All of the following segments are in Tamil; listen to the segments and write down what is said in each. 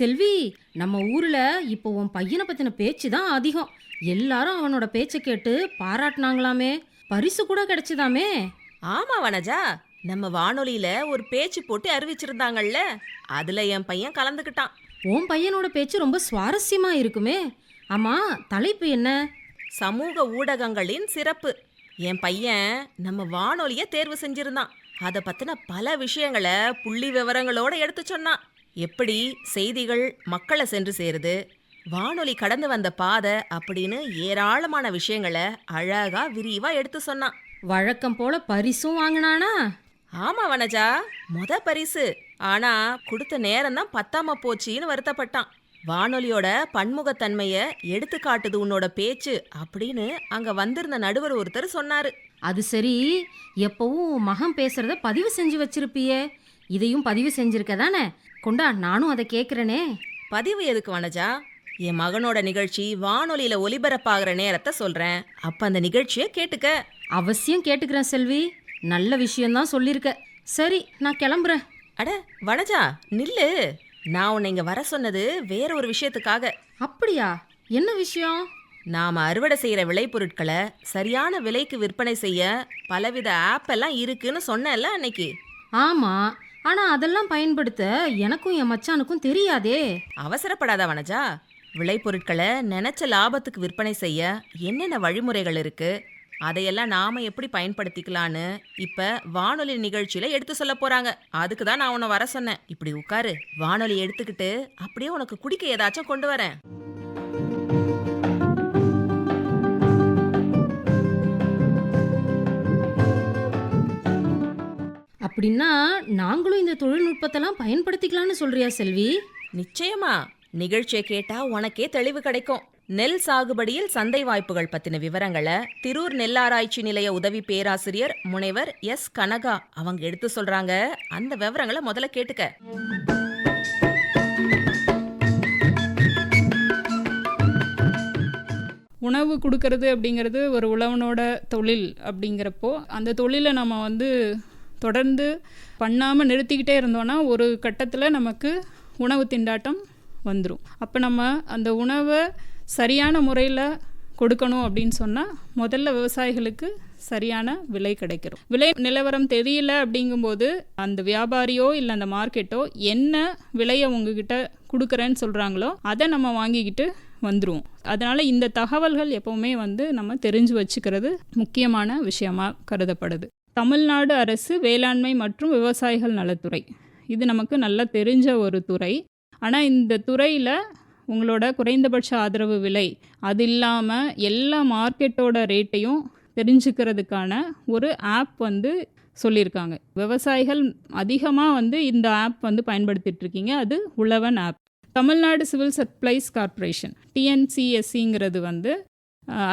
செல்வி நம்ம ஊர்ல இப்போ உன் பையனை பத்தின பேச்சு தான் அதிகம். எல்லாரும் அவனோட பேச்சை கேட்டு பாராட்டினாங்களாமே. பரிசு கூட கிடைச்சதாமே. ஆமா வனஜா நம்ம வானொலியில ஒரு பேச்சு போட்டு அறிவிச்சிருந்தாங்கல்ல. அதுல என் பையன் கலந்துக்கிட்டான். உன் பையனோட பேச்சு ரொம்ப சுவாரஸ்யமா இருக்குமே. ஆமா தலைப்பு என்ன? சமூக ஊடகங்களின் சிறப்பு. என் பையன் நம்ம வானொலிய தேர்வு செஞ்சிருந்தான். அதை பத்தின பல விஷயங்களை புள்ளி விவரங்களோட எடுத்து சொன்னான். எப்படி செய்திகள் மக்களை சென்று சேருது வானொலி கடந்து வந்த பாதை அப்படின்னு ஏராளமான விஷயங்களை அழகா விரிவா எடுத்து சொன்னான். வழக்கம் போல பரிசும் வாங்கினானா? ஆமா வனஜா முத பரிசு. ஆனா கொடுத்த நேரம் தான் பத்தாம போச்சுன்னு வருத்தப்பட்டான். வானொலியோட பன்முகத்தன்மைய எடுத்து காட்டுது உன்னோட பேச்சு அப்படின்னு அங்க வந்திருந்த நடுவர் ஒருத்தர் சொன்னாரு. அது சரி எப்பவும் மகன் பேசுறத பதிவு செஞ்சு வச்சிருப்பியே. இதையும் பதிவு செஞ்சிருக்க தானே கொண்டா நானும் அதை கேட்குறேனே பதிவு எதுக்கு வனஜா? என் மகனோட நிகழ்ச்சி வானொலியில ஒலிபரப்பாகிற நேரத்தை சொல்றேன். அப்ப அந்த நிகழ்ச்சியை கேட்டுக்க. அவசியம் கேட்டுக்கிறேன் செல்வி. நல்ல விஷயம்தான் சொல்லியிருக்க சரி நான் கிளம்புறேன். அட வனஜா நில்லு. நான் உன்னை இங்க வர சொன்னது வேற ஒரு விஷயத்துக்காக. அப்படியா? என்ன விஷயம்? நாம அறுவடை செய்யற விளைபொருட்களை சரியான விலைக்கு விற்பனை செய்ய பலவித ஆப் எல்லாம் இருக்குன்னு சொன்னேன்ல அன்னைக்கு. ஆமா ஆனா அதெல்லாம் பயன்படுத்த எனக்கும் என் மச்சானுக்கும் தெரியாதே. அவசரப்படாத வனஜா. விளைபொருட்களை நினைச்ச லாபத்துக்கு விற்பனை செய்ய என்னென்ன வழிமுறைகள் இருக்கு? அதையெல்லாம் நாம எப்படி பயன்படுத்திக்கலான்னு இப்ப வானொலி நிகழ்ச்சியில எடுத்து சொல்ல போறாங்க. அதுக்கு தான் நான் உன்னை வர சொன்னேன். இப்படி உட்காரு. வானொலி எடுத்துக்கிட்டு அப்படியே உனக்கு குடிக்க ஏதாச்சும் கொண்டு வரேன். அப்படின்னா நாங்களும் இந்த தொழில்நுட்பத்தெல்லாம் பயன்படுத்திக்கலாம்னு சொல்றியா செல்வி? நிச்சயமா. நிகழ்ச்சியை கேட்டா உனக்கே தெளிவு கிடைக்கும். நெல் சாகுபடியில் சந்தை வாய்ப்புகள் பத்தின விவரங்களை திரூர் நெல்லாராய்ச்சி நிலைய உதவி பேராசிரியர் முனைவர் எஸ். கனகா அவங்க எடுத்து சொல்றாங்க. அந்த விவரங்களை முதல்ல கேட்டுக்க. உணவு கொடுக்கறது அப்படிங்கிறது ஒரு உழவனோட தொழில் அப்படிங்கிறப்போ அந்த தொழிலை நம்ம வந்து தொடர்ந்து பண்ணாமல் நிறுத்திக்கிட்டே இருந்தோன்னா ஒரு கட்டத்தில் நமக்கு உணவு திண்டாட்டம் வந்துடும் அப்போ நம்ம அந்த உணவை சரியான முறையில் கொடுக்கணும் அப்படின்னு சொன்னால் முதல்ல விவசாயிகளுக்கு சரியான விலை கிடைக்கிறோம். விலை நிலவரம் தெரியல அப்படிங்கும்போது அந்த வியாபாரியோ இல்லை அந்த மார்க்கெட்டோ என்ன விலையை உங்ககிட்ட கொடுக்குறேன்னு சொல்கிறாங்களோ அதை நம்ம வாங்கிக்கிட்டு வந்துருவோம். அதனால் இந்த தகவல்கள் எப்போவுமே வந்து நம்ம தெரிஞ்சு வச்சுக்கிறது முக்கியமான விஷயமாக கருதப்படுது. தமிழ்நாடு அரசு வேளாண்மை மற்றும் விவசாயிகள் நலத்துறை. இது நமக்கு நல்லா தெரிஞ்ச ஒரு துறை. ஆனால் இந்த துறையில் உங்களோட குறைந்தபட்ச ஆதரவு விலை அது இல்லாமல் எல்லா மார்க்கெட்டோட ரேட்டையும் தெரிஞ்சுக்கிறதுக்கான ஒரு ஆப் வந்து சொல்லியிருக்காங்க. விவசாயிகள் அதிகமாக வந்து இந்த ஆப் வந்து பயன்படுத்திகிட்ருக்கீங்க அது Uzhavan app. Tamil Nadu civil supplies corporation டிஎன்சிஎஸ்சிங்கிறது வந்து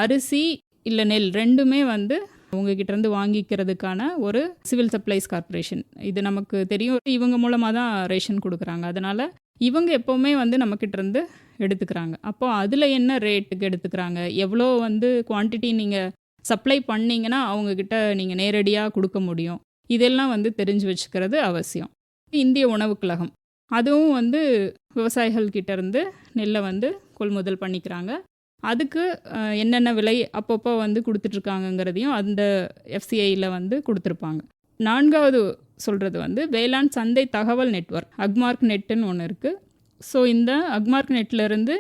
அரிசி இல்லை நெல் ரெண்டுமே வந்து உங்ககிட்டருந்து வாங்கிக்கிறதுக்கான ஒரு சிவில் சப்ளைஸ் கார்ப்பரேஷன். இது நமக்கு தெரியும். இவங்க மூலமாக தான் ரேஷன் கொடுக்குறாங்க. அதனால் இவங்க எப்போவுமே வந்து நம்மக்கிட்டேருந்து எடுத்துக்கிறாங்க. அப்போ அதில் என்ன ரேட்டுக்கு எடுத்துக்கிறாங்க? எவ்வளோ வந்து குவான்டிட்டி நீங்கள் சப்ளை பண்ணீங்கன்னா அவங்கக்கிட்ட நீங்கள் நேரடியாக கொடுக்க முடியும். இதெல்லாம் வந்து தெரிஞ்சு வச்சுக்கிறது அவசியம். இந்திய உணவுக் கழகம். அதுவும் வந்து விவசாயிகள் கிட்டேருந்து நெல்லை வந்து கொள்முதல் பண்ணிக்கிறாங்க. அதுக்கு என்னென்ன விலை அப்பப்போ வந்து கொடுத்துட்ருக்காங்கங்கிறதையும் அந்த எஃப்சிஐயில் வந்து கொடுத்துருப்பாங்க. நான்காவது சொல்கிறது வந்து வேளாண் சந்தை தகவல் நெட்வொர்க் அக்மார்க் நெட்டுன்னு ஒன்று இருக்குது ஸோ இந்த அக்மார்க் நெட்லேருந்து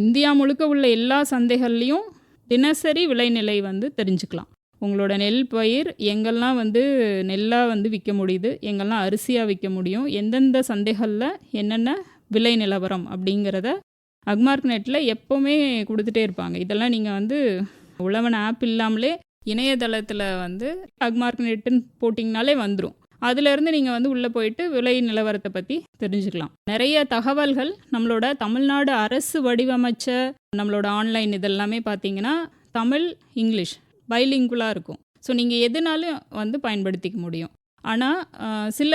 இந்தியா முழுக்க உள்ள எல்லா சந்தைகள்லேயும் தினசரி விளைநிலை வந்து தெரிஞ்சுக்கலாம். உங்களோட நெல் பயிர் எங்கெல்லாம் வந்து நெல்லாக வந்து விற்க முடியுது எங்கெல்லாம் அரிசியாக விற்க முடியும் எந்தெந்த சந்தைகளில் என்னென்ன விலை நிலவரம் அப்படிங்கிறத அக்மார்க் நெட்டில் எப்போவுமே கொடுத்துட்டே இருப்பாங்க. இதெல்லாம் நீங்கள் வந்து உழவன் ஆப் இல்லாமலே இணையதளத்தில் வந்து அக்மார்க் நெட்டுன்னு போட்டிங்கனாலே வந்துடும் அதுலேருந்து நீங்கள் வந்து உள்ளே போயிட்டு விலை நிலவரத்தை பற்றி தெரிஞ்சுக்கலாம். நிறைய தகவல்கள் நம்மளோட தமிழ்நாடு அரசு வடிவமைச்ச நம்மளோட ஆன்லைன் இதெல்லாமே பார்த்தீங்கன்னா தமிழ் இங்கிலீஷ் பைலிங்குலாக இருக்கும். ஸோ நீங்கள் எதுனாலும் வந்து பயன்படுத்திக்க முடியும். ஆனால் சில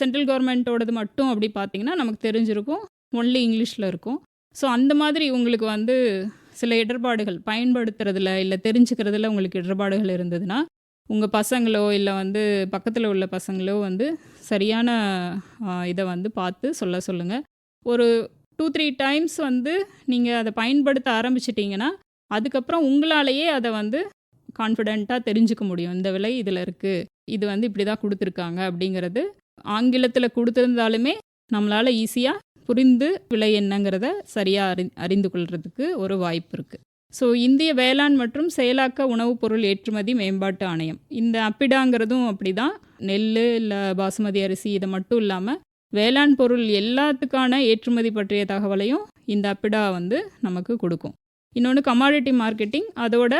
சென்ட்ரல் கவர்மெண்ட்டோடது மட்டும் அப்படி பார்த்தீங்கன்னா நமக்கு தெரிஞ்சிருக்கும். ஒன்லி இங்கிலீஷில் இருக்கும். ஸோ அந்த மாதிரி உங்களுக்கு வந்து சில இடர்பாடுகள் பயன்படுத்துறதுல இல்லை தெரிஞ்சுக்கிறதுல உங்களுக்கு இடர்பாடுகள் இருந்ததுன்னா உங்கள் பசங்களோ இல்லை வந்து பக்கத்தில் உள்ள பசங்களோ வந்து சரியான இதை வந்து பார்த்து சொல்ல சொல்லுங்கள் ஒரு டூ த்ரீ டைம்ஸ் வந்து நீங்கள் அதை பயன்படுத்த ஆரம்பிச்சிட்டிங்கன்னா அதுக்கப்புறம் உங்களாலேயே அதை வந்து கான்ஃபிடெண்ட்டாக தெரிஞ்சுக்க முடியும். இந்த விலை இதில் இருக்குது இது வந்து இப்படி தான் கொடுத்துருக்காங்க அப்படிங்கிறது ஆங்கிலத்தில் கொடுத்துருந்தாலுமே நம்மளால் ஈஸியாக புரிந்து விலை என்னங்கிறத சரியாக அறி அறிந்து கொள்றதுக்கு ஒரு வாய்ப்பு இருக்குது ஸோ இந்திய வேளாண் மற்றும் செயலாக்க உணவுப் பொருள் ஏற்றுமதி மேம்பாட்டு ஆணையம். இந்த அப்பிடாங்கிறதும் அப்படி தான் நெல் இல்லை பாசுமதி அரிசி இதை மட்டும் இல்லாமல் வேளாண் பொருள் எல்லாத்துக்கான ஏற்றுமதி பற்றிய தகவலையும் இந்த அப்பிடா வந்து நமக்கு கொடுக்கும். இன்னொன்று கமாடிட்டி மார்க்கெட்டிங் அதோட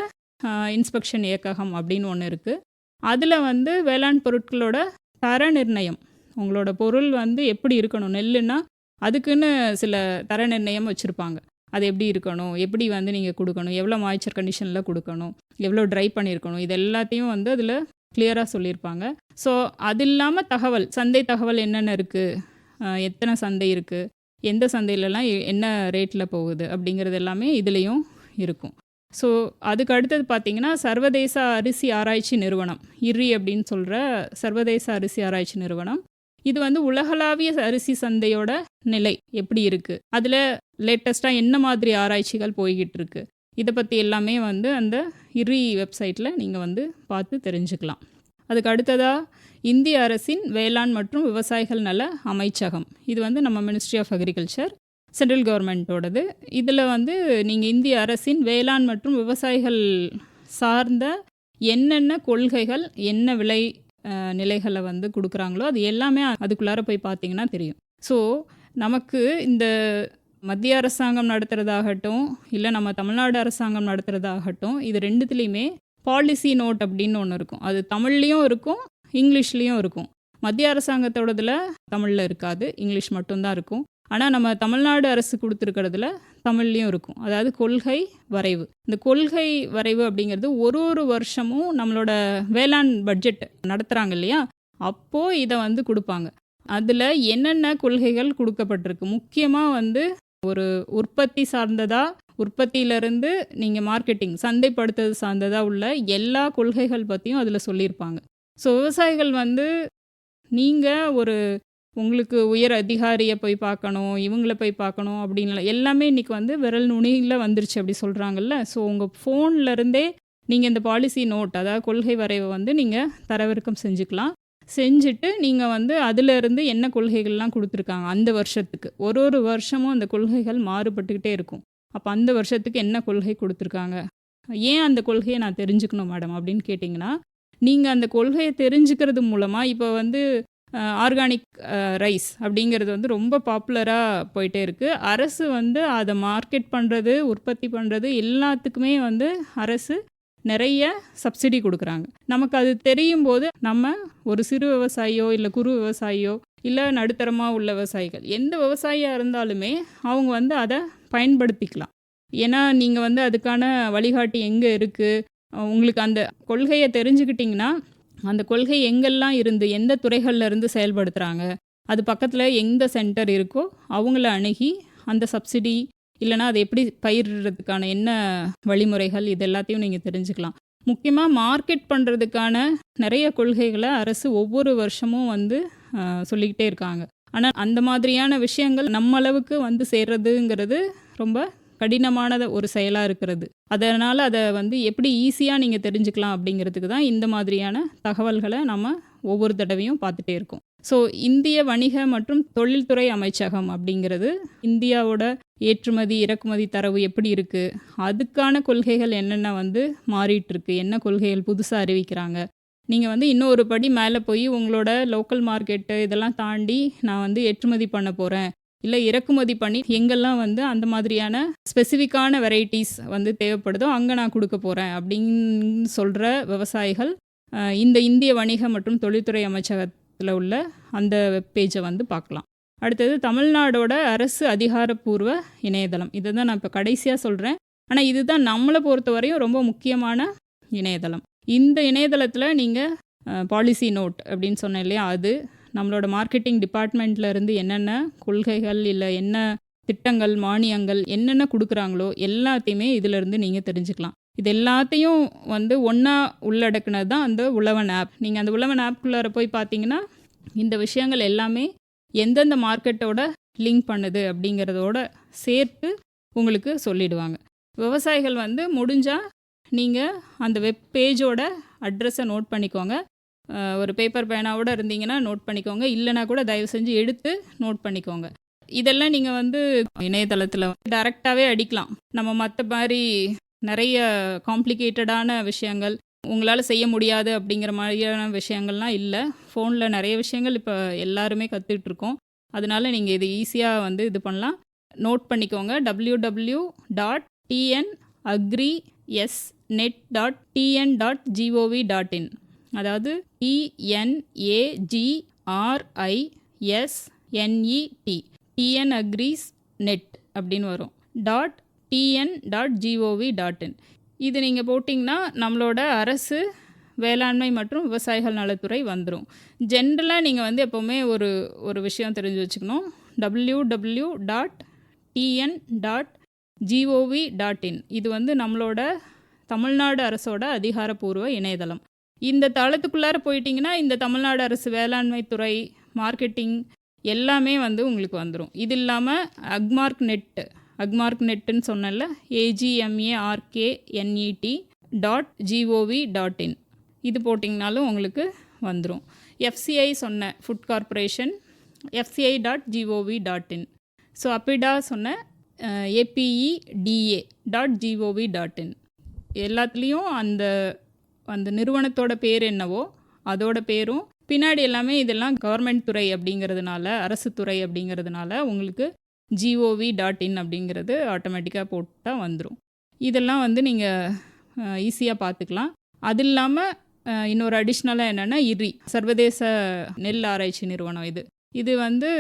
இன்ஸ்பெக்ஷன் இயக்ககம் அப்படின்னு ஒன்று இருக்குது அதில் வந்து வேளாண் பொருட்களோட தர நிர்ணயம் உங்களோட பொருள் வந்து எப்படி இருக்கணும்? நெல்லுன்னா அதுக்குன்னு சில தர நிர்ணயம் வச்சுருப்பாங்க. அது எப்படி இருக்கணும்? எப்படி வந்து நீங்கள் கொடுக்கணும்? எவ்வளோ மாய்ச்சர் கண்டிஷனில் கொடுக்கணும்? எவ்வளோ ட்ரை பண்ணியிருக்கணும்? இது எல்லாத்தையும் வந்து அதில் கிளியராக சொல்லியிருப்பாங்க. ஸோ அது இல்லாமல் தகவல் சந்தை தகவல் என்னென்ன இருக்குது எத்தனை சந்தை இருக்குது எந்த சந்தையிலலாம் எ- என்ன ரேட்டில் போகுது? அப்படிங்கிறது எல்லாமே இதுலேயும் இருக்கும். ஸோ அதுக்கு அடுத்தது பார்த்தீங்கன்னா சர்வதேச அரிசி ஆராய்ச்சி நிறுவனம். இர்ரி அப்படின்னு சொல்கிற சர்வதேச அரிசி ஆராய்ச்சி நிறுவனம். இது வந்து உலகளாவிய அரிசி சந்தையோட நிலை எப்படி இருக்குது அதில் லேட்டஸ்ட்டாக என்ன மாதிரி ஆராய்ச்சிகள் போய்கிட்டு இருக்கு? இதை பற்றி எல்லாமே வந்து அந்த இரி வெப்சைட்டில் நீங்கள் வந்து பார்த்து தெரிஞ்சுக்கலாம். அதுக்கு அடுத்ததாக இந்திய அரசின் வேளாண் மற்றும் விவசாயிகள் நல அமைச்சகம். இது வந்து நம்ம மினிஸ்ட்ரி ஆஃப் அக்ரிகல்ச்சர் சென்ட்ரல் கவர்மெண்ட்டோடது இதில் வந்து நீங்கள் இந்திய அரசின் வேளாண் மற்றும் விவசாயிகள் சார்ந்த என்னென்ன கொள்கைகள் என்ன விலை நிலைகளை வந்து கொடுக்குறாங்களோ அது எல்லாமே அதுக்குள்ளார போய் பார்த்தீங்கன்னா தெரியும். ஸோ நமக்கு இந்த மத்திய அரசாங்கம் நடத்துகிறதாகட்டும் இல்லை நம்ம தமிழ்நாடு அரசாங்கம் நடத்துகிறதாகட்டும் இது ரெண்டுத்துலேயுமே பாலிசி நோட் அப்படின்னு ஒன்று இருக்கும். அது தமிழ்லேயும் இருக்கும் இங்கிலீஷ்லேயும் இருக்கும். மத்திய அரசாங்கத்தோடதுல தமிழில் இருக்காது இங்கிலீஷ் மட்டும்தான் இருக்கும். ஆனால் நம்ம தமிழ்நாடு அரசு கொடுத்துருக்கிறதுல தமிழ்லேயும் இருக்கும். அதாவது கொள்கை வரைவு. இந்த கொள்கை வரைவு அப்படிங்கிறது ஒரு ஒரு வருஷமும் நம்மளோட வேளாண் பட்ஜெட் நடத்துகிறாங்க இல்லையா? அப்போது இதை வந்து கொடுப்பாங்க. அதில் என்னென்ன கொள்கைகள் கொடுக்கப்பட்டிருக்கு? முக்கியமாக வந்து ஒரு உற்பத்தி சார்ந்ததா உற்பத்தியிலிருந்து நீங்கள் மார்க்கெட்டிங் சந்தைப்படுத்துறது சார்ந்ததாக உள்ள எல்லா கொள்கைகள் பற்றியும் அதில் சொல்லியிருப்பாங்க. ஸோ விவசாயிகள் வந்து நீங்கள் ஒரு உங்களுக்கு உயர் அதிகாரியை போய் பார்க்கணும் இவங்கள போய் பார்க்கணும் அப்படின்ல எல்லாமே இன்றைக்கி வந்து விரல் நுனியில் வந்துருச்சு அப்படி சொல்கிறாங்கல்ல ஸோ உங்கள் ஃபோன்லேருந்தே நீங்கள் இந்த பாலிசி நோட் அதாவது கொள்கை வரைவை வந்து நீங்கள் தரவிறக்கம் செஞ்சுக்கலாம். செஞ்சுட்டு நீங்கள் வந்து அதிலிருந்து என்ன கொள்கைகள்லாம் கொடுத்துருக்காங்க அந்த வருஷத்துக்கு. ஒரு ஒரு வருஷமும் அந்த கொள்கைகள் மாறுபட்டுக்கிட்டே இருக்கும். அப்போ அந்த வருஷத்துக்கு என்ன கொள்கை கொடுத்துருக்காங்க? ஏன் அந்த கொள்கையை நான் தெரிஞ்சுக்கணும் மேடம் அப்படின்னு கேட்டிங்கன்னா நீங்கள் அந்த கொள்கையை தெரிஞ்சுக்கிறது மூலமாக இப்போ வந்து ஆர்கானிக் ரைஸ் அப்படிங்கிறது வந்து ரொம்ப பாப்புலராக போயிட்டே இருக்குது அரசு வந்து அதை மார்க்கெட் பண்ணுறது உற்பத்தி பண்ணுறது எல்லாத்துக்குமே வந்து அரசு நிறைய சப்சிடி கொடுக்குறாங்க. நமக்கு அது தெரியும் போது நம்ம ஒரு சிறு விவசாயியோ இல்லை குறு விவசாயியோ இல்லை நடுத்தரமாக உள்ள விவசாயிகள் எந்த விவசாயியாக இருந்தாலுமே அவங்க வந்து அதை பயன்படுத்திக்கலாம். ஏன்னா நீங்கள் வந்து அதுக்கான வழிகாட்டி எங்கே இருக்குது உங்களுக்கு அந்த கொள்கையை தெரிஞ்சுக்கிட்டிங்கன்னா அந்த கொள்கை எங்கெல்லாம் இருந்து எந்த துறைகளில் இருந்து செயல்படுத்துகிறாங்க அது பக்கத்தில் எந்த சென்டர் இருக்கோ அவங்கள அணுகி அந்த சப்சிடி இல்லைனா அதை எப்படி பயிரிடுறதுக்கான என்ன வழிமுறைகள் இது எல்லாத்தையும் நீங்கள் தெரிஞ்சுக்கலாம். முக்கியமாக மார்க்கெட் பண்ணுறதுக்கான நிறைய கொள்கைகளை அரசு ஒவ்வொரு வருஷமும் வந்து சொல்லிக்கிட்டே இருக்காங்க. ஆனால் அந்த மாதிரியான விஷயங்கள் நம்ம அளவுக்கு வந்து சேர்றதுங்கிறது ரொம்ப கடினமான ஒரு செயலாக இருக்கிறது. அதனால் அதை வந்து எப்படி ஈஸியாக நீங்கள் தெரிஞ்சுக்கலாம் அப்படிங்கிறதுக்கு தான் இந்த மாதிரியான தகவல்களை நம்ம ஒவ்வொரு தடவையும் பார்த்துட்டே இருக்கோம். ஸோ இந்திய வணிக மற்றும் தொழில்துறை அமைச்சகம் அப்படிங்கிறது இந்தியாவோட ஏற்றுமதி இறக்குமதி தரவு எப்படி இருக்குது அதுக்கான கொள்கைகள் என்னென்ன வந்து மாறிட்டுருக்கு என்ன கொள்கைகள் புதுசாக அறிவிக்கிறாங்க? நீங்கள் வந்து இன்னொரு படி மேலே போய் உங்களோட லோக்கல் மார்க்கெட்டு இதெல்லாம் தாண்டி நான் வந்து ஏற்றுமதி பண்ண போகிறேன் இல்லை இறக்குமதி பண்ணி எங்கெல்லாம் வந்து அந்த மாதிரியான ஸ்பெசிஃபிக்கான வெரைட்டிஸ் வந்து தேவைப்படுதோ அங்கே நான் கொடுக்க போகிறேன் அப்படின்னு சொல்கிற விவசாயிகள் இந்த இந்திய வணிக மற்றும் தொழில்துறை அமைச்சகத்தில் உள்ள அந்த வெப்பேஜை வந்து பார்க்கலாம். அடுத்தது தமிழ்நாடோட அரசு அதிகாரப்பூர்வ இணையதளம். இதை தான் நான் இப்போ கடைசியாக சொல்கிறேன் ஆனால் இதுதான் நம்மளை பொறுத்த வரையும் ரொம்ப முக்கியமான இணையதளம். இந்த இணையதளத்தில் நீங்கள் பாலிசி நோட் அப்படின்னு சொன்னேன் இல்லையா அது நம்மளோட மார்க்கெட்டிங் டிபார்ட்மெண்ட்ல இருந்து என்னென்ன கொள்கைகள் இல்லை என்ன திட்டங்கள் மானியங்கள் என்னென்ன கொடுக்குறாங்களோ எல்லாத்தையுமே இதிலிருந்து நீங்கள் தெரிஞ்சுக்கலாம். இது எல்லாத்தையும் வந்து ஒன்றா உள்ளடக்குனது தான் அந்த உழவன் ஆப் நீங்கள் அந்த உழவன் ஆப்குள்ளார போய் பார்த்தீங்கன்னா இந்த விஷயங்கள் எல்லாமே எந்தெந்த மார்க்கெட்டோட லிங்க் பண்ணுது அப்படிங்கிறதோட சேர்த்து உங்களுக்கு சொல்லிடுவாங்க. விவசாயிகள் வந்து முடிஞ்சால் நீங்கள் அந்த வெப் பேஜோட அட்ரஸை நோட் பண்ணிக்கோங்க. ஒரு பேப்பர் பேனாவோட இருந்தீங்கன்னா நோட் பண்ணிக்கோங்க. இல்லைனா கூட தயவு செஞ்சு எடுத்து நோட் பண்ணிக்கோங்க. இதெல்லாம் நீங்கள் வந்து இணையதளத்தில் டைரெக்டாகவே அடிக்கலாம். நம்ம மற்ற மாதிரி நிறைய காம்ப்ளிகேட்டடான விஷயங்கள் உங்களால் செய்ய முடியாது அப்படிங்கிற மாதிரியான விஷயங்கள்லாம் இல்லை. ஃபோனில் நிறைய விஷயங்கள் இப்போ எல்லாருமே கற்றுக்கிட்டு இருக்கோம் அதனால நீங்கள் இது ஈஸியாக வந்து இது பண்ணலாம். நோட் பண்ணிக்கோங்க. W W dot TN agri S net dot TN dot GOV dot in அதாவது டிஎன்ஏஜிஆர்ஐஎஸ்என்இடி டிஎன் அக்ரிஸ் நெட் அப்படின்னு வரும். Dot TN dot GOV dot in இது நீங்கள் போட்டிங்கன்னா நம்மளோட அரசு வேளாண்மை மற்றும் விவசாயிகள் நலத்துறை வந்துடும் ஜென்ரலாக நீங்கள் வந்து எப்போவுமே ஒரு ஒரு விஷயம் தெரிஞ்சு வச்சுக்கணும். W W dot TN dot GOV dot in இது வந்து நம்மளோட தமிழ்நாடு அரசோட அதிகாரப்பூர்வ இணையதளம். இந்த தளத்துக்குள்ளார போயிட்டிங்கன்னா இந்த தமிழ்நாடு அரசு வேளாண்மை துறை மார்க்கெட்டிங் எல்லாமே வந்து உங்களுக்கு வந்துடும் இது இல்லாமல் அக்மார்க் நெட்டு அக்மார்க் நெட்டுன்னு சொன்னல AGMARK NET dot GOV dot in இது போட்டிங்கனாலும் உங்களுக்கு வந்துடும் எஃப்சிஐ சொன்ன food corporation FCI dot GOV dot in so APEDA சொன்ன APE DA dot GOV dot in எல்லாத்துலேயும் அந்த அந்த நிறுவனத்தோட பேர் என்னவோ அதோட பேரும். பின்னாடி எல்லாமே இதெல்லாம் கவர்மெண்ட் துறை அப்படிங்கிறதுனால அரசு துறை அப்படிங்கிறதுனால உங்களுக்கு ஜிஓவி டாட் இன் அப்படிங்கிறது ஆட்டோமேட்டிக்காக போட்டால் வந்துடும் இதெல்லாம் வந்து நீங்கள் ஈஸியாக பார்த்துக்கலாம் அது இல்லாமல் இன்னொரு அடிஷ்னலாக என்னென்னா இரி சர்வதேச நெல் ஆராய்ச்சி நிறுவனம் இது. இது வந்து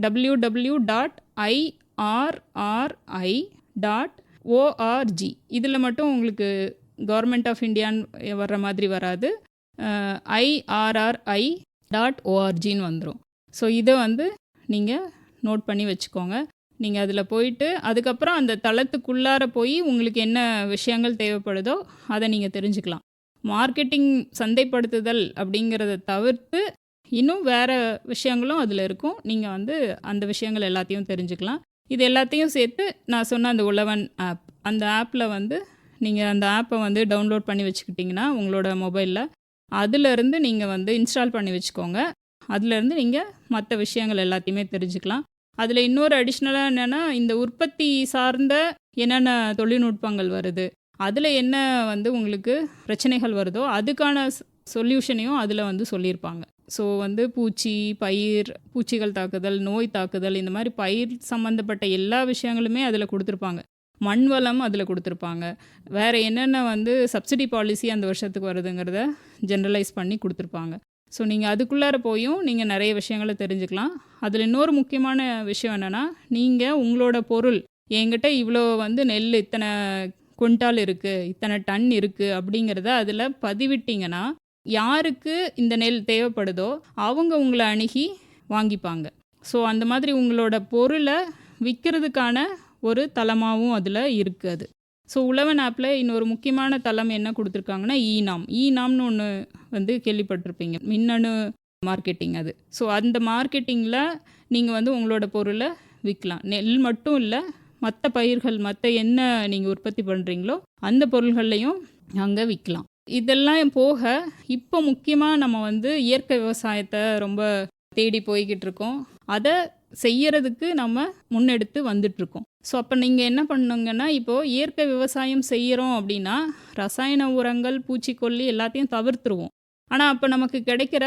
W W dot IRRI dot ORG இதில் மட்டும் உங்களுக்கு கவர்மெண்ட் ஆஃப் இந்தியான்னு வர்ற மாதிரி வராது. ஐஆர்ஆர்ஐ டாட் ஓஆர்ஜின்னு வந்துடும் ஸோ இதை வந்து நீங்கள் நோட் பண்ணி வச்சுக்கோங்க. நீங்கள் அதில் போயிட்டு அதுக்கப்புறம் அந்த தளத்துக்குள்ளார போய் உங்களுக்கு என்ன விஷயங்கள் தேவைப்படுதோ அதை நீங்கள் தெரிஞ்சுக்கலாம். மார்க்கெட்டிங் சந்தைப்படுத்துதல் அப்படிங்கிறத தவிர்த்து இன்னும் வேறு விஷயங்களும் அதில் இருக்கும். நீங்கள் வந்து அந்த விஷயங்கள் எல்லாத்தையும் தெரிஞ்சுக்கலாம். இது எல்லாத்தையும் சேர்த்து நான் சொன்ன அந்த உழவன் ஆப் அந்த ஆப்பில் வந்து நீங்கள் அந்த ஆப்பை வந்து டவுன்லோட் பண்ணி வச்சுக்கிட்டிங்கன்னா உங்களோட மொபைலில் அதிலிருந்து நீங்கள் வந்து இன்ஸ்டால் பண்ணி வச்சுக்கோங்க. அதுலேருந்து நீங்கள் மற்ற விஷயங்கள் எல்லாத்தையுமே தெரிஞ்சுக்கலாம். அதில் இன்னொரு அடிஷ்னலாக என்னென்னா இந்த உற்பத்தி சார்ந்த என்னென்ன தொழில்நுட்பங்கள் வருது அதில் என்ன வந்து உங்களுக்கு பிரச்சனைகள் வருதோ அதுக்கான சொல்யூஷனையும் அதில் வந்து சொல்லியிருப்பாங்க. ஸோ வந்து பூச்சி பயிர் பூச்சிகள் தாக்குதல் நோய் தாக்குதல் இந்த மாதிரி பயிர் சம்மந்தப்பட்ட எல்லா விஷயங்களுமே அதில் கொடுத்துருப்பாங்க. மண் வளம் அதில் கொடுத்துருப்பாங்க. வேறு என்னென்ன வந்து சப்சிடி பாலிசி அந்த வருஷத்துக்கு வருதுங்கிறத ஜென்ரலைஸ் பண்ணி கொடுத்துருப்பாங்க. ஸோ நீங்கள் அதுக்குள்ளார போயும் நீங்கள் நிறைய விஷயங்களை தெரிஞ்சுக்கலாம். அதில் இன்னொரு முக்கியமான விஷயம் என்னென்னா நீங்கள் உங்களோட பொருள் என்கிட்ட இவ்வளோ வந்து நெல் இத்தனை குவிண்டால் இருக்குது இத்தனை டன் இருக்குது அப்படிங்கிறத அதில் பதிவிட்டிங்கன்னா யாருக்கு இந்த நெல் தேவைப்படுதோ அவங்க உங்களை அணுகி வாங்கிப்பாங்க. ஸோ அந்த மாதிரி உங்களோட பொருளை விற்கிறதுக்கான ஒரு தளமாகவும் அதில் இருக்குது. அது ஸோ உழவன் ஆப்பில் இன்னொரு முக்கியமான தளம் என்ன கொடுத்துருக்காங்கன்னா ஈனாம் ஈனாம்னு ஒன்று வந்து கேள்விப்பட்டிருப்பீங்க. மின்னணு மார்க்கெட்டிங் அது. ஸோ அந்த மார்க்கெட்டிங்கில் நீங்கள் வந்து உங்களோட பொருளை விற்கலாம் நெல் மட்டும் இல்லை மற்ற பயிர்கள் மற்ற என்ன நீங்கள் உற்பத்தி பண்ணுறீங்களோ அந்த பொருள்கள்லையும் அங்கே விற்கலாம் இதெல்லாம் போக இப்போ முக்கியமாக நம்ம வந்து இயற்கை விவசாயத்தை ரொம்ப தேடி போய்கிட்டு இருக்கோம். அதை செய்யறதுக்கு நம்ம முன்னெடுத்து வந்துட்ருக்கோம் ஸோ அப்போ நீங்கள் என்ன பண்ணுங்கன்னா இப்போது இயற்கை விவசாயம் செய்கிறோம் அப்படின்னா ரசாயன உரங்கள் பூச்சிக்கொல்லி எல்லாத்தையும் தவிர்த்துருவோம். ஆனால் அப்போ நமக்கு கிடைக்கிற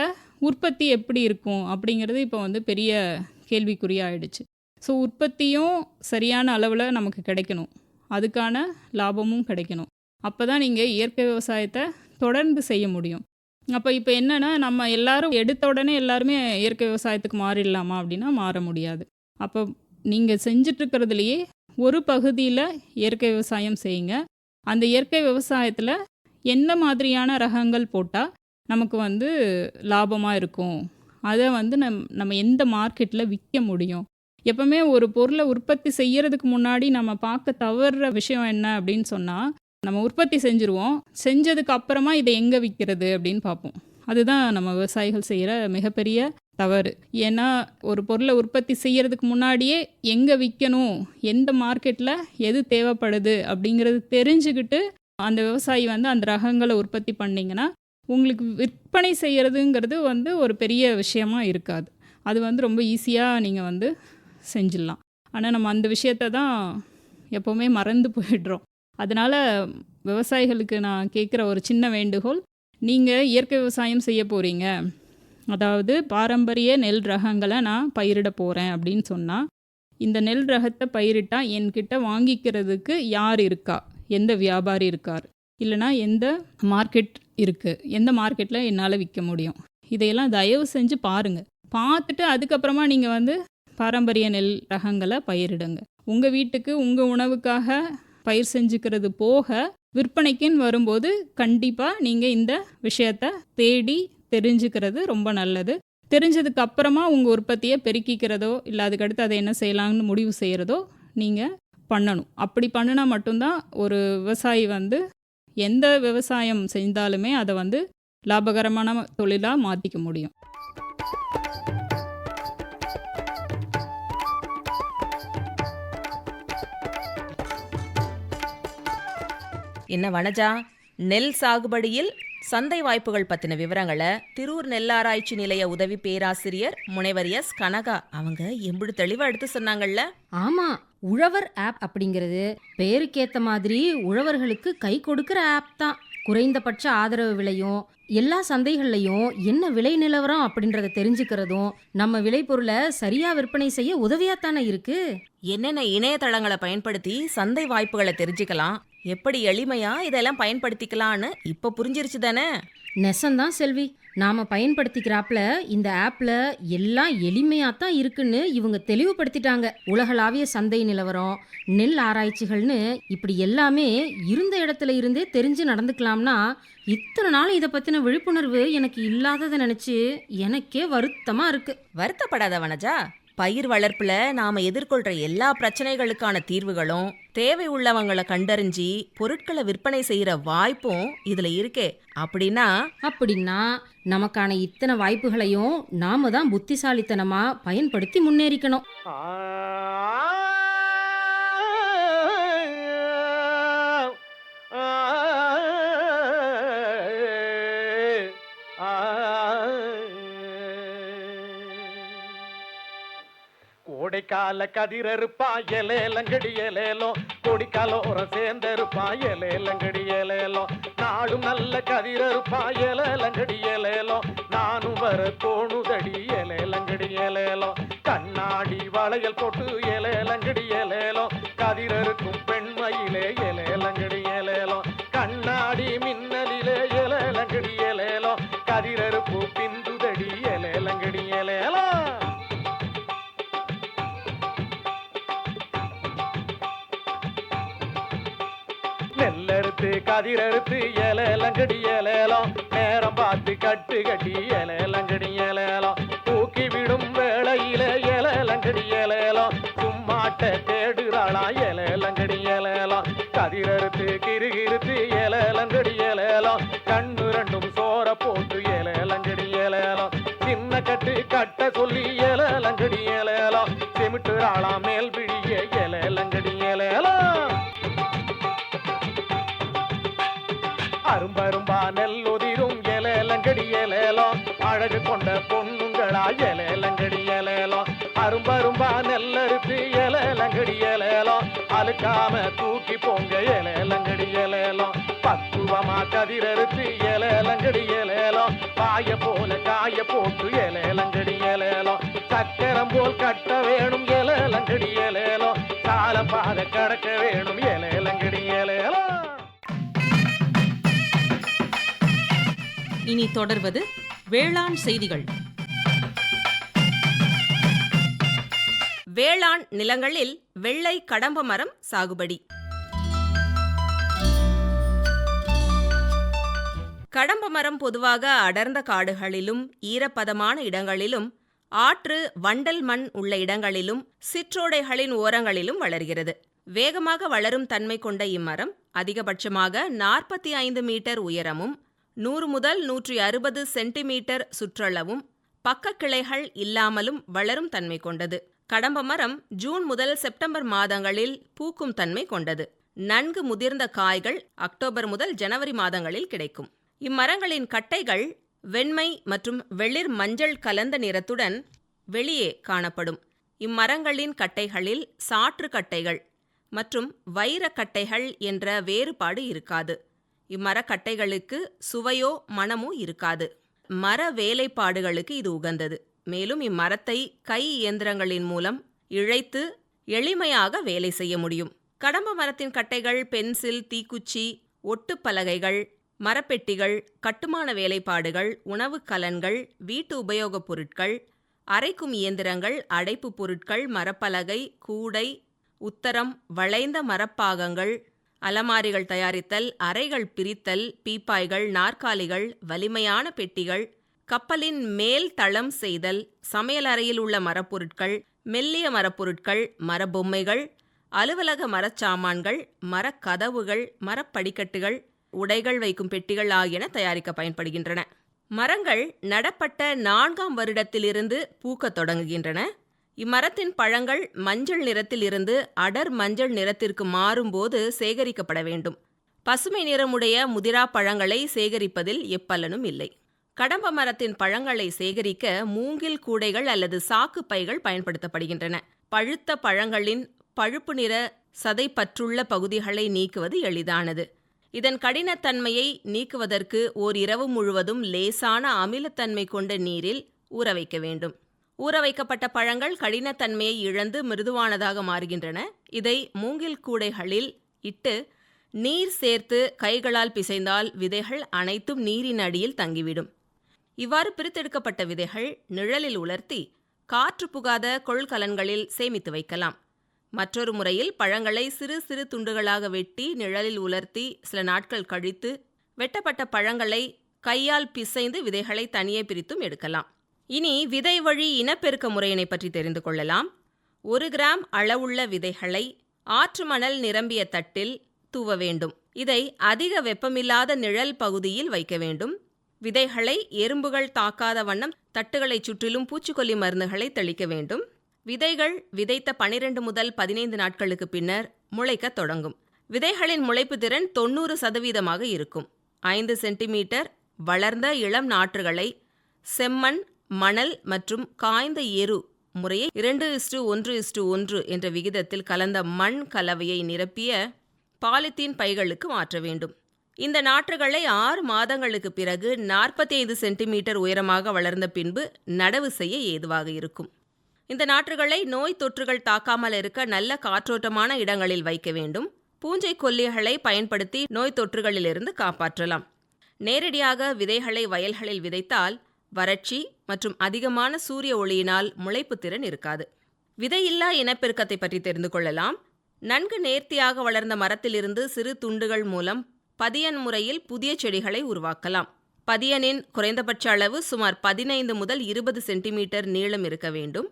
உற்பத்தி எப்படி இருக்கும் அப்படிங்கிறது இப்போ வந்து பெரிய கேள்விக்குறியாயிடுச்சு ஸோ உற்பத்தியும் சரியான அளவில் நமக்கு கிடைக்கணும். அதுக்கான லாபமும் கிடைக்கணும். அப்போ தான் நீங்கள் இயற்கை விவசாயத்தை தொடர்ந்து செய்ய முடியும். அப்போ இப்போ என்னென்னா நம்ம எல்லாரும் எடுத்த உடனே எல்லாருமே இயற்கை விவசாயத்துக்கு மாறிடலாமா அப்படின்னா மாற முடியாது. அப்போ நீங்கள் செஞ்சிட்ருக்கிறதுலையே ஒரு பகுதியில் இயற்கை விவசாயம் செய்யுங்க. அந்த இயற்கை விவசாயத்தில் எந்த மாதிரியான ரகங்கள் போட்டால் நமக்கு வந்து லாபமாக இருக்கும்? அதை வந்து நம் நம்ம எந்த மார்க்கெட்டில் விற்க முடியும்? எப்பவுமே ஒரு பொருளை உற்பத்தி செய்யறதுக்கு முன்னாடி நம்ம பார்க்க தவறுற விஷயம் என்ன அப்படின்னு சொன்னால் நம்ம உற்பத்தி செஞ்சுருவோம். செஞ்சதுக்கு அப்புறமா இதை எங்கே விற்கிறது அப்படின்னு பார்ப்போம். அதுதான் நம்ம விவசாயிகள் செய்கிற மிகப்பெரிய தவறு. ஏன்னா ஒரு பொருளை உற்பத்தி செய்யறதுக்கு முன்னாடியே எங்கே விற்கணும் எந்த மார்க்கெட்டில் எது தேவைப்படுது? அப்படிங்கிறது தெரிஞ்சுக்கிட்டு அந்த விவசாயி வந்து அந்த ரகங்களை உற்பத்தி பண்ணிங்கன்னா உங்களுக்கு விற்பனை செய்கிறதுங்கிறது வந்து ஒரு பெரிய விஷயமா இருக்காது. அது வந்து ரொம்ப ஈஸியாக நீங்கள் வந்து செஞ்சிடலாம். ஆனால் நம்ம அந்த விஷயத்தை தான் எப்போவுமே மறந்து போயிடுறோம். அதனால் விவசாயிகளுக்கு நான் கேட்குற ஒரு சின்ன வேண்டுகோள் நீங்கள் இயற்கை விவசாயம் செய்ய போகிறீங்க அதாவது பாரம்பரிய நெல் ரகங்களை நான் பயிரிட போகிறேன் அப்படின்னு சொன்னால் இந்த நெல் ரகத்தை பயிரிட்டால் என்கிட்ட வாங்கிக்கிறதுக்கு யார் இருக்கா? எந்த வியாபாரி இருக்கார்? இல்லைனா எந்த மார்க்கெட் இருக்குது எந்த மார்க்கெட்டில் என்னால் விற்க முடியும்? இதையெல்லாம் தயவு செஞ்சு பாருங்கள் பார்த்துட்டு அதுக்கப்புறமா நீங்கள் வந்து பாரம்பரிய நெல் ரகங்களை பயிரிடுங்க. உங்கள் வீட்டுக்கு உங்கள் உணவுக்காக பயிர் செஞ்சுக்கிறது போக விற்பனைக்குன்னு வரும்போது கண்டிப்பாக நீங்கள் இந்த விஷயத்த தேடி தெரிஞ்சுக்கிறது ரொம்ப நல்லது. தெரிஞ்சதுக்கு அப்புறமா உங்கள் உற்பத்தியை பெருக்கிக்கிறதோ இல்லை அதுக்கடுத்து அதை என்ன செய்யலாம்னு முடிவு செய்கிறதோ நீங்கள் பண்ணணும். அப்படி பண்ணினா மட்டும்தான் ஒரு விவசாயி வந்து எந்த விவசாயம் செஞ்சாலுமே அதை வந்து லாபகரமான தொழிலாக மாற்றிக்க முடியும். என்ன வனஜா? நெல் சாகுபடியில் சந்தை வாய்ப்புகள் பத்தின விவரங்களை திருவூர் நெல்லாராய்ச்சி நிலைய உதவி பேராசிரியர் முனைவர் எஸ். கனகா அவங்க எம்புடு தெளிவா எடுத்து சொன்னாங்கல்ல. ஆமா உழவர் ஆப் அப்படிங்கிறது பேருக்கேத்த மாதிரி உழவர்களுக்கு கை கொடுக்கிற ஆப் தான். குறைந்தபட்ச ஆதரவு விலையும் எல்லா சந்தைகள்லையும் என்ன விலை நிலவரம் அப்படின்றத தெரிஞ்சுக்கிறதும் நம்ம விளைபொருளை சரியா விற்பனை செய்ய உதவியாத்தானே இருக்கு. என்னென்ன இணையதளங்களை பயன்படுத்தி சந்தை வாய்ப்புகளை தெரிஞ்சுக்கலாம் எப்படி எளிமையா இதெல்லாம் பயன்படுத்திக்கலாம்னு இப்ப புரிஞ்சிருச்சு தானே? நெசந்தான் செல்வி. நாம பயன்படுத்திக்கிறாப்ல இந்த ஆப்ல எல்லாம் எளிமையா தான் இருக்குன்னு இவங்க தெளிவுபடுத்திட்டாங்க. உலகளாவிய சந்தை நிலவரம் நெல் ஆராய்ச்சிகள்னு இப்படி எல்லாமே இருந்த இடத்துல இருந்தே தெரிஞ்சு நடந்துக்கலாம்னா இத்தனை நாள் இதை பத்தின விழிப்புணர்வு எனக்கு இல்லாததை நினைச்சு எனக்கே வருத்தமா இருக்கு. வருத்தப்படாத வனஜா. பயிர் வளர்ப்புல நாம எதிர்கொள்ற எல்லா பிரச்சனைகளுக்கான தீர்வுகளும் தேவை உள்ளவங்களை கண்டறிஞ்சி பொருட்களை விற்பனை செய்யற வாய்ப்பும் இதுல இருக்கே. அப்படின்னா? அப்படின்னா நமக்கான இத்தனை வாய்ப்புகளையும் நாம தான் புத்திசாலித்தனமா பயன்படுத்தி முன்னேறிக்கணும். கொடைக்கால கதிரறுப்பா எலேலங்கடி ஏலேலோ கொடிக்காலோரம் சேர்ந்தறுப்பா எலேலங்கடி ஏலேலோ நாடும் நல்ல கதிரறுப்பா எலேலங்கடி ஏலேலோ நானும் வர தோணுதடி எலேலங்கடி ஏலேலோ கண்ணாடி வளையல் போட்டு எலேலங்கடி எலேலோ கதிரறுக்கும் பெண்மையிலே எலேலங்கடி எலேலோ கண்ணாடி நெல்லறுத்து கதிரறுத்து இலையலங்கடி இலையலாம். நேரம் பார்த்து கட்டு கட்டி இலையலங்கடி இலையலாம். தூக்கி விடும் வேளையில இலையலங்கடி இலையலாம். சும்மாட்ட தேடுறாளா இலையலங்கடி இலையலாம். கதிரறுத்து கிருகிருத்து இலையலங்கடி இலையலாம். கண்ணு ரெண்டும் சோற போட்டு இலையலங்கடி இலையலாம். சின்ன கட்டு கட்ட சொல்லி இலையலங்கடி இலையலாம். சிமிட்டுறாளா மேல் விழிய இலையலங்கடி எலேலங்கடி எலேலம் அரும்பரும்பா நெல்லறுத்து எலேலங்கடி எலேலம் அழுக்காம தூக்கி போங்க எலேலங்கடி எலேலம் பக்குவமா கதிரறுத்து எலேலங்கடி எலேலம் பாய போல காய போட்டு எலேலங்கடி எலேலம் சக்கரம் போல் கட்ட வேணும் எலேலங்கடி ஏலேலங்கடி சால பாத கடக்க வேணும் ஏலேலங்கடி ஏலேலோ இனி தொடர்வது வேளாண் செய்திகள். வேளாண் நிலங்களில் வெள்ளை கடம்ப மரம் சாகுபடி. கடம்ப மரம் பொதுவாக அடர்ந்த காடுகளிலும் ஈரப்பதமான இடங்களிலும் ஆற்று வண்டல் மண் உள்ள இடங்களிலும் சிற்றோடைகளின் ஓரங்களிலும் வளர்கிறது. வேகமாக வளரும் தன்மை கொண்ட இம்மரம் அதிகபட்சமாக நாற்பத்தி ஐந்து மீட்டர் உயரமும் நூறு முதல் நூற்றி அறுபது சென்டிமீட்டர் சுற்றளவும் பக்க கிளைகள் இல்லாமலும் வளரும் தன்மை கொண்டது. கடம்ப மரம் ஜூன் முதல் செப்டம்பர் மாதங்களில் பூக்கும் தன்மை கொண்டது. நன்கு முதிர்ந்த காய்கள் அக்டோபர் முதல் ஜனவரி மாதங்களில் கிடைக்கும். இம்மரங்களின் கட்டைகள் வெண்மை மற்றும் வெளிர் மஞ்சள் கலந்த நிறத்துடன் வெளியே காணப்படும். இம்மரங்களின் கட்டைகளில் சாற்று கட்டைகள் மற்றும் வைரக் கட்டைகள் என்ற வேறுபாடு இருக்காது. இம்மரக்கட்டைகளுக்கு சுவையோ மணமோ இருக்காது. மர வேலைப்பாடுகளுக்கு இது உகந்தது. மேலும் இம்மரத்தை கை இயந்திரங்களின் மூலம் இழைத்து எளிமையாக வேலை செய்ய முடியும். கடம்ப மரத்தின் கட்டைகள் பென்சில் தீக்குச்சி ஒட்டுப்பலகைகள் மரப்பெட்டிகள் கட்டுமான வேலைப்பாடுகள் உணவுக் கலன்கள் வீட்டு உபயோகப் பொருட்கள் அரைக்கும் இயந்திரங்கள் அடைப்பு பொருட்கள் மரப்பலகை கூடை உத்தரம் வளைந்த மரப்பாகங்கள் அலமாரிகள் தயாரித்தல் அறைகள் பிரித்தல் பீப்பாய்கள் நாற்காலிகள் வலிமையான பெட்டிகள் கப்பலின் மேல் தளம் செய்தல் சமையலறையில் உள்ள மரப்பொருட்கள் மெல்லிய மரப்பொருட்கள் மரபொம்மைகள் அலுவலக மரச்சாமான்கள் மரக்கதவுகள் மரப்படிக்கட்டுகள் உடைகள் வைக்கும் பெட்டிகள் ஆகியன தயாரிக்க பயன்படுகின்றன. மரங்கள் நடப்பட்ட நான்காம் வருடத்திலிருந்து பூக்கத் தொடங்குகின்றன. இம்மரத்தின் பழங்கள் மஞ்சள் நிறத்தில் இருந்து அடர் மஞ்சள் நிறத்திற்கு மாறும்போது சேகரிக்கப்பட வேண்டும். பசுமை நிறமுடைய முதிரா பழங்களை சேகரிப்பதில் எப்பலனும் இல்லை. கடம்ப மரத்தின் பழங்களை சேகரிக்க மூங்கில் கூடைகள் அல்லது சாக்கு பைகள் பயன்படுத்தப்படுகின்றன. பழுத்த பழங்களின் பழுப்பு நிற சதைப்பற்றுள்ள பகுதிகளை நீக்குவது எளிதானது. இதன் கடினத்தன்மையை நீக்குவதற்கு ஓர் இரவு முழுவதும் லேசான அமிலத்தன்மை கொண்ட நீரில் ஊற வைக்க வேண்டும். ஊற வைக்கப்பட்ட பழங்கள் கடினத்தன்மையை இழந்து மிருதுவானதாக மாறுகின்றன. இதை மூங்கில் கூடைகளில் இட்டு நீர் சேர்த்து கைகளால் பிசைந்தால் விதைகள் அனைத்தும் நீரின் அடியில் தங்கிவிடும். இவ்வாறு பிரித்தெடுக்கப்பட்ட விதைகள் நிழலில் உலர்த்தி காற்று புகாத கொள்கலன்களில் சேமித்து வைக்கலாம். மற்றொரு முறையில் பழங்களை சிறு சிறு துண்டுகளாக வெட்டி நிழலில் உலர்த்தி சில நாட்கள் கழித்து வெட்டப்பட்ட பழங்களை கையால் பிசைந்து விதைகளை தனியே பிரித்தும் எடுக்கலாம். இனி விதை வழி இனப்பெருக்க முறையினை பற்றி தெரிந்து கொள்ளலாம். ஒரு கிராம் அளவுள்ள விதைகளை ஆற்று மணல் நிரம்பிய தட்டில் தூவ வேண்டும். இதை அதிக வெப்பமில்லாத நிழல் பகுதியில் வைக்க வேண்டும். விதைகளை எறும்புகள் தாக்காத வண்ணம் தட்டுகளைச் சுற்றிலும் பூச்சிக்கொல்லி மருந்துகளை தெளிக்க வேண்டும். விதைகள் விதைத்த பனிரெண்டு முதல் பதினைந்து நாட்களுக்கு பின்னர் முளைக்கத் தொடங்கும். விதைகளின் முளைப்பு திறன் தொண்ணூறு சதவீதமாக இருக்கும். ஐந்து சென்டிமீட்டர் வளர்ந்த இளம் நாற்றுகளை செம்மண் மணல் மற்றும் காய்ந்த எரு முறையை இரண்டு இஸ்டு ஒன்று இஸ்டு ஒன்று என்ற விகிதத்தில் கலந்த மண் கலவையை நிரப்பிய பாலித்தீன் பைகளுக்கு மாற்ற வேண்டும். இந்த நாற்றுகளை ஆறு மாதங்களுக்கு பிறகு நாற்பத்தி ஐந்து சென்டிமீட்டர் உயரமாக வளர்ந்த பின்பு நடவு செய்ய ஏதுவாக இருக்கும். இந்த நாற்றுகளை நோய் தொற்றுகள் தாக்காமல் இருக்க நல்ல காற்றோட்டமான இடங்களில் வைக்க வேண்டும். பூஞ்சை கொல்லிகளை பயன்படுத்தி நோய் தொற்றுகளிலிருந்து காப்பாற்றலாம். நேரடியாக விதைகளை வயல்களில் விதைத்தால் வறட்சி மற்றும் அதிகமான சூரிய ஒளியினால் முளைப்பு திறன் இருக்காது. விதையில்லா இனப்பெருக்கத்தை பற்றி தெரிந்து கொள்ளலாம். நன்கு நேர்த்தியாக வளர்ந்த மரத்திலிருந்து சிறு துண்டுகள் மூலம் பதியன் முறையில் புதிய செடிகளை உருவாக்கலாம். பதியனின் குறைந்தபட்ச அளவு சுமார் பதினைந்து முதல் இருபது சென்டிமீட்டர் நீளம் இருக்க வேண்டும்.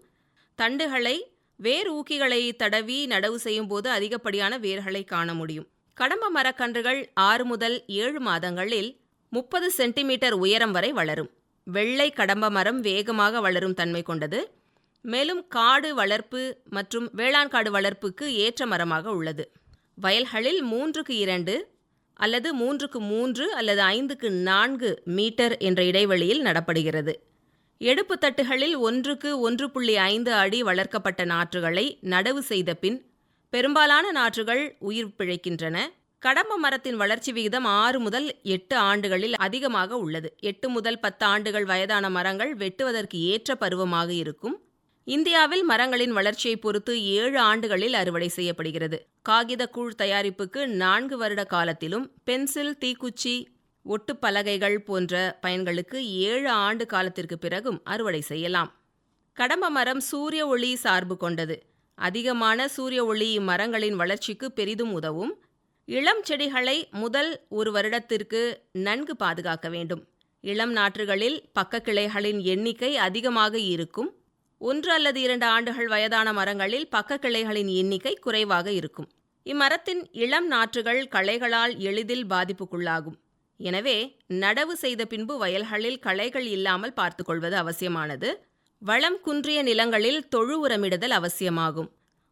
தண்டுகளை வேர் ஊக்கிகளை தடவி நடவு செய்யும் போது அதிகப்படியான வேர்களை காண முடியும். கடம்ப மரக்கன்றுகள் ஆறு முதல் ஏழு மாதங்களில் முப்பது சென்டிமீட்டர் உயரம் வரை வளரும். வெள்ளை கடம்ப மரம் வேகமாக வளரும் தன்மை கொண்டது. மேலும் காடு வளர்ப்பு மற்றும் வேளாண் காடு வளர்ப்புக்கு ஏற்ற மரமாக உள்ளது. வயல்களில் மூன்றுக்கு இரண்டு அல்லது மூன்றுக்கு மூன்று அல்லது ஐந்துக்கு நான்கு மீட்டர் என்ற இடைவெளியில் நடப்படுகிறது. எடுப்பு தட்டுகளில் ஒன்றுக்கு ஒன்று புள்ளி ஐந்து அடி வளர்க்கப்பட்ட நாற்றுகளை நடவு செய்த பின் பெரும்பாலான நாற்றுகள் உயிர் பிழைக்கின்றன. கடம்ப மரத்தின் வளர்ச்சி விகிதம் ஆறு முதல் எட்டு ஆண்டுகளில் அதிகமாக உள்ளது. எட்டு முதல் பத்து ஆண்டுகள் வயதான மரங்கள் வெட்டுவதற்கு ஏற்ற பருவமாக இருக்கும். இந்தியாவில் மரங்களின் வளர்ச்சியை பொறுத்து ஏழு ஆண்டுகளில் அறுவடை செய்யப்படுகிறது. காகித கூழ் தயாரிப்புக்கு நான்கு வருட காலத்திலும் பென்சில் தீக்குச்சி ஒட்டுப்பலகைகள் போன்ற பயன்களுக்கு ஏழு ஆண்டு காலத்திற்கு பிறகும் அறுவடை செய்யலாம். கடம்ப மரம் சூரிய ஒளி சார்பு கொண்டது. அதிகமான சூரிய ஒளி இம்மரங்களின் வளர்ச்சிக்கு பெரிதும் உதவும். இளம் செடிகளை முதல் ஒரு வருடத்திற்கு நன்கு பாதுகாக்க வேண்டும். இளம் நாற்றுகளில் பக்க கிளைகளின் எண்ணிக்கை அதிகமாக இருக்கும். ஒன்று அல்லது இரண்டு ஆண்டுகள் வயதான மரங்களில் பக்க கிளைகளின் எண்ணிக்கை குறைவாக இருக்கும். இம்மரத்தின் இளம் நாற்றுகள் களைகளால் எளிதில் பாதிப்புக்குள்ளாகும். எனவே நடவு செய்த பின்பு வயல்களில் களைகள் இல்லாமல் பார்த்துக்கொள்வது அவசியமானது. வளம் குன்றிய நிலங்களில் தொழு உரமிடுதல் அவசியமாகும்.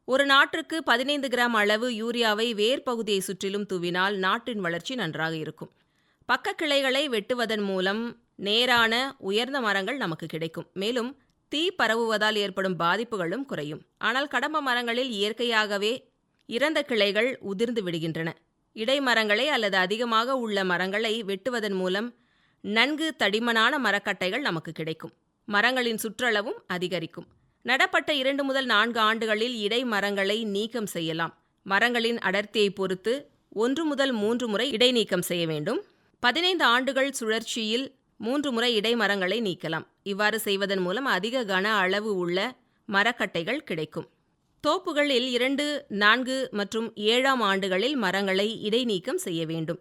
ஒரு நாற்றுக்கு பதினைந்து கிராம் அளவு யூரியாவை வேர் பகுதியை சுற்றிலும் தூவினால் நாட்டின் வளர்ச்சி நன்றாக இருக்கும். பக்க கிளைகளை வெட்டுவதன் மூலம் நேரான உயர்ந்த மரங்கள் நமக்கு கிடைக்கும். மேலும் தீ பரவுவதால் ஏற்படும் பாதிப்புகளும் குறையும். ஆனால் கடம்ப மரங்களில் இயற்கையாகவே இறந்த கிளைகள் உதிர்ந்து விடுகின்றன. இடைமரங்களை அல்லது அதிகமாக உள்ள மரங்களை வெட்டுவதன் மூலம் நன்கு தடிமனான மரக்கட்டைகள் நமக்கு கிடைக்கும். மரங்களின் சுற்றளவும் அதிகரிக்கும். நடப்பட்ட இரண்டு முதல் நான்கு ஆண்டுகளில் இடைமரங்களை நீக்கம் செய்யலாம். மரங்களின் அடர்த்தியை பொறுத்து ஒன்று முதல் மூன்று முறை இடைநீக்கம் செய்ய வேண்டும். பதினைந்து ஆண்டுகள் சுழற்சியில் மூன்று முறை இடைமரங்களை நீக்கலாம். இவ்வாறு செய்வதன் மூலம் அதிக கன அளவு உள்ள மரக்கட்டைகள் கிடைக்கும். தோப்புகளில் இரண்டு நான்கு மற்றும் ஏழாம் ஆண்டுகளில் மரங்களை இடைநீக்கம் செய்ய வேண்டும்.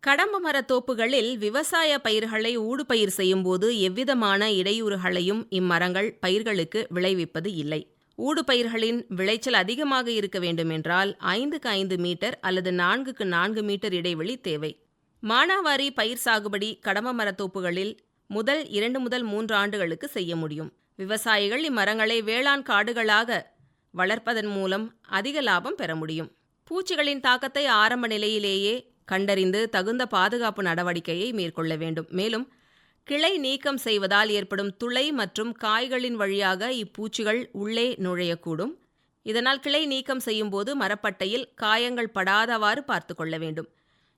கடம்ப மரத் தோப்புகளில் விவசாய பயிர்களை ஊடுபயிர் செய்யும்போது எவ்விதமான இடையூறுகளையும் இம்மரங்கள் பயிர்களுக்கு விளைவிப்பது இல்லை. ஊடுபயிர்களின் விளைச்சல் அதிகமாக இருக்க வேண்டுமென்றால் ஐந்துக்கு ஐந்து மீட்டர் அல்லது நான்குக்கு நான்கு மீட்டர் இடைவெளி தேவை. மானாவாரி பயிர் சாகுபடி கடம்ப மரத்தோப்புகளில் முதல் இரண்டு முதல் மூன்று ஆண்டுகளுக்கு செய்ய முடியும். விவசாயிகள் இம்மரங்களை வேளாண் காடுகளாக வளர்ப்பதன் மூலம் அதிக லாபம் பெற முடியும். பூச்சிகளின் தாக்கத்தை ஆரம்ப நிலையிலேயே கண்டறிந்து தகுந்த பாதுகாப்பு நடவடிக்கையை மேற்கொள்ள வேண்டும். மேலும் கிளை நீக்கம் செய்வதால் ஏற்படும் துளை மற்றும் காய்களின் வழியாக இப்பூச்சிகள் உள்ளே நுழையக்கூடும். இதனால் கிளை நீக்கம் செய்யும்போது மரப்பட்டையில் காயங்கள் படாதவாறு பார்த்து கொள்ள வேண்டும்.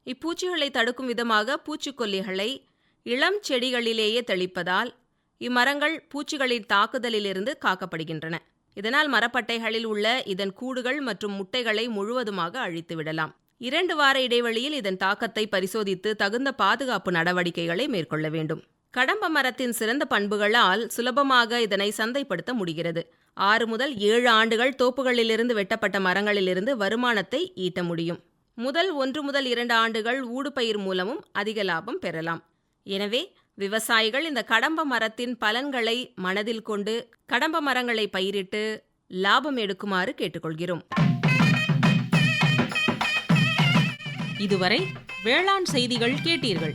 இப்பூச்சிகளை தடுக்கும் விதமாக பூச்சிக்கொல்லிகளை இளம் செடிகளிலேயே தெளிப்பதால் இம்மரங்கள் பூச்சிகளின் தாக்குதலிலிருந்து காக்கப்படுகின்றன. இதனால் மரப்பட்டைகளில் உள்ள இதன் கூடுகள் மற்றும் முட்டைகளை முழுவதுமாக அழித்து விடலாம். இரண்டு வார இடைவெளியில் இதன் தாக்கத்தை பரிசோதித்து தகுந்த பாதுகாப்பு நடவடிக்கைகளை மேற்கொள்ள வேண்டும். கடம்ப மரத்தின் சிறந்த பண்புகளால் சுலபமாக இதனை சந்தைப்படுத்த முடிகிறது. ஆறு முதல் ஏழு ஆண்டுகள் தோப்புகளிலிருந்து வெட்டப்பட்ட மரங்களிலிருந்து வருமானத்தை ஈட்ட முடியும். முதல் ஒன்று முதல் இரண்டு ஆண்டுகள் ஊடுபயிர் மூலமும் அதிக லாபம் பெறலாம். எனவே விவசாயிகள் இந்த கடம்ப மரத்தின் பலன்களை மனதில் கொண்டு கடம்ப மரங்களை பயிரிட்டு லாபம் எடுக்குமாறு கேட்டுக்கொள்கிறோம். இதுவரை வேளாண் செய்திகள் கேட்டீர்கள்.